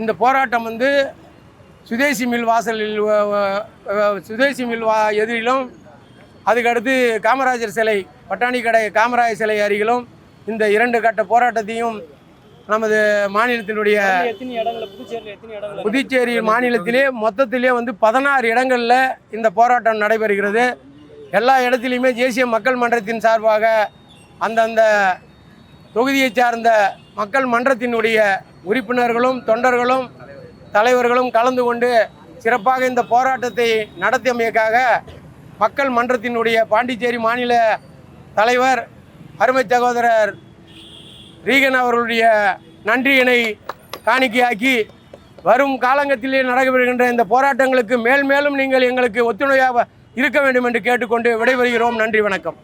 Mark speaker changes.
Speaker 1: இந்த போராட்டம் வந்து சுதேசி மில் வாசலில் சுதேசி மில் வா எதிரிலும் அதுக்கடுத்து காமராஜர் சிலை பட்டாணி கடை காமராஜர் சிலை அருகிலும் இந்த இரண்டு கட்ட போராட்டத்தையும் நமது மாநிலத்தினுடைய புதுச்சேரி மாநிலத்திலே மொத்தத்திலே வந்து பதினாறு இடங்களில் இந்த போராட்டம் நடைபெறுகிறது. எல்லா இடத்துலையுமே தேசிய மக்கள் மன்றத்தின் சார்பாக அந்தந்த தொகுதியைச் சார்ந்த மக்கள் மன்றத்தினுடைய உறுப்பினர்களும் தொண்டர்களும் தலைவர்களும் கலந்து கொண்டு சிறப்பாக இந்த போராட்டத்தை நடத்தியமைக்காக மக்கள் மன்றத்தினுடைய பாண்டிச்சேரி மாநில தலைவர் அருமை சகோதரர் ரீகன் அவர்களுடைய நன்றியினை காணிக்கையாக்கி வரும் காலங்கத்திலே நடைபெறுகின்ற இந்த போராட்டங்களுக்கு மேல் மேலும் நீங்கள் எங்களுக்கு ஒத்துழையாக இருக்க வேண்டும் என்று கேட்டுக்கொண்டு விடைபெறுகிறோம். நன்றி வணக்கம்.